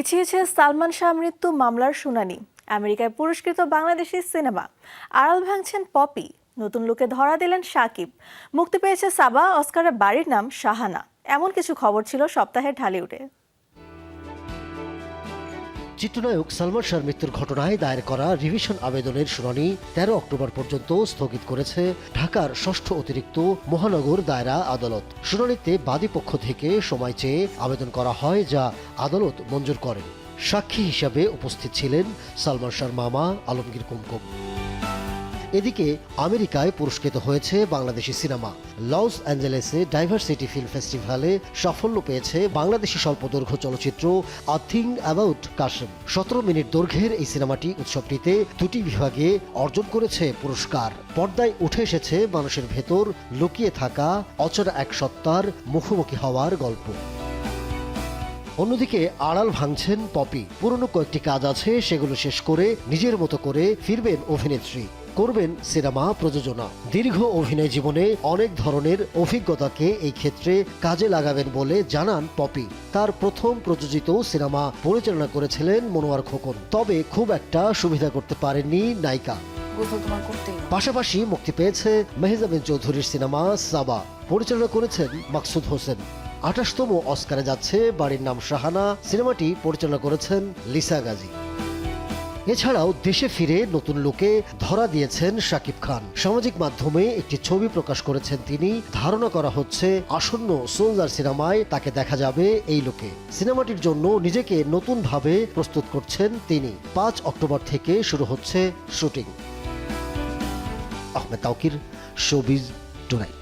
পিছিয়েছে সালমান শাহ মৃত্যু মামলার শুনানি। আমেরিকায় পুরস্কৃত বাংলাদেশি সিনেমা। আড়াল ভাঙছেন পপি। নতুন লোকে ধরা দিলেন সাকিব। মুক্তি পেয়েছে সাবা, অস্কারের বাড়ির নাম শাহানা। এমন কিছু খবর ছিল সপ্তাহের ঢালিউডে। চিত্রনায়ক সালমান শাহর মৃত্যুর ঘটনায় দায়ের করা রিভিশন আবেদনের শুনানি তেরো অক্টোবর পর্যন্ত স্থগিত করেছে ঢাকার ষষ্ঠ অতিরিক্ত মহানগর দায়রা আদালত। শুনানিতে বাদীপক্ষ থেকে সময় চেয়ে আবেদন করা হয় যা আদালত মঞ্জুর করেন। সাক্ষী হিসাবে উপস্থিত ছিলেন সালমান শাহর মামা, আলমগীর কুমকুম। এদিকে আমেরিকায় পুরস্কৃত হয়েছে বাংলাদেশি সিনেমা। লস অ্যাঞ্জেলেসে ডাইভার্সিটি ফিল্ম ফেস্টিভ্যালে সাফল্য পেয়েছে বাংলাদেশি স্বল্পদৈর্ঘ্য চলচ্চিত্র আ থিং অ্যাবাউট কাশেম। সতেরো মিনিট দৈর্ঘ্যের এই সিনেমাটি উৎসবটিতে দুটি বিভাগে অর্জন করেছে পুরস্কার। পর্দায় উঠে এসেছে মানুষের ভেতর লুকিয়ে থাকা অচেনা এক সত্তার মুখোমুখি হওয়ার গল্প। অন্যদিকে আড়াল ভাঙছেন পপি। পুরনো কয়েকটি কাজ আছে, সেগুলো শেষ করে নিজের মতো করে ফিরবেন অভিনেত্রী। করবেন সিনেমা প্রযোজনা। দীর্ঘ অভিনয় জীবনে অনেক ধরনের অভিজ্ঞতাকে এই ক্ষেত্রে কাজে লাগাবেন বলে জানান পপি। তার প্রথম প্রযোজিত সিনেমা পরিচালনা করেছিলেন মনোয়ার খোকন। তবে খুব একটা সুবিধা করতে পারেননি নায়িকা। পাশাপাশি মুক্তি পেয়েছে মেহজাবিন চৌধুরীর সিনেমা সাবা। পরিচালনা করেছেন মাকসুদ হোসেন। আঠাশতম অস্কারে যাচ্ছে বাড়ির নাম শাহানা। সিনেমাটি পরিচালনা করেছেন লিসা গাজী। এছাড়াও দেশে ফিরে নতুন লোকে ধরা দিয়েছেন শাকিব খান। সামাজিক মাধ্যমে একটি ছবি প্রকাশ করেছেন তিনি। ধারণা করা হচ্ছে, আসন্ন সোলজার সিনেমায় তাকে দেখা যাবে এই লোকে। সিনেমাটির জন্য নিজেকে নতুনভাবে প্রস্তুত করছেন তিনি। পাঁচ অক্টোবর থেকে শুরু হচ্ছে shooting. Ahmed Taukir showbiz tonight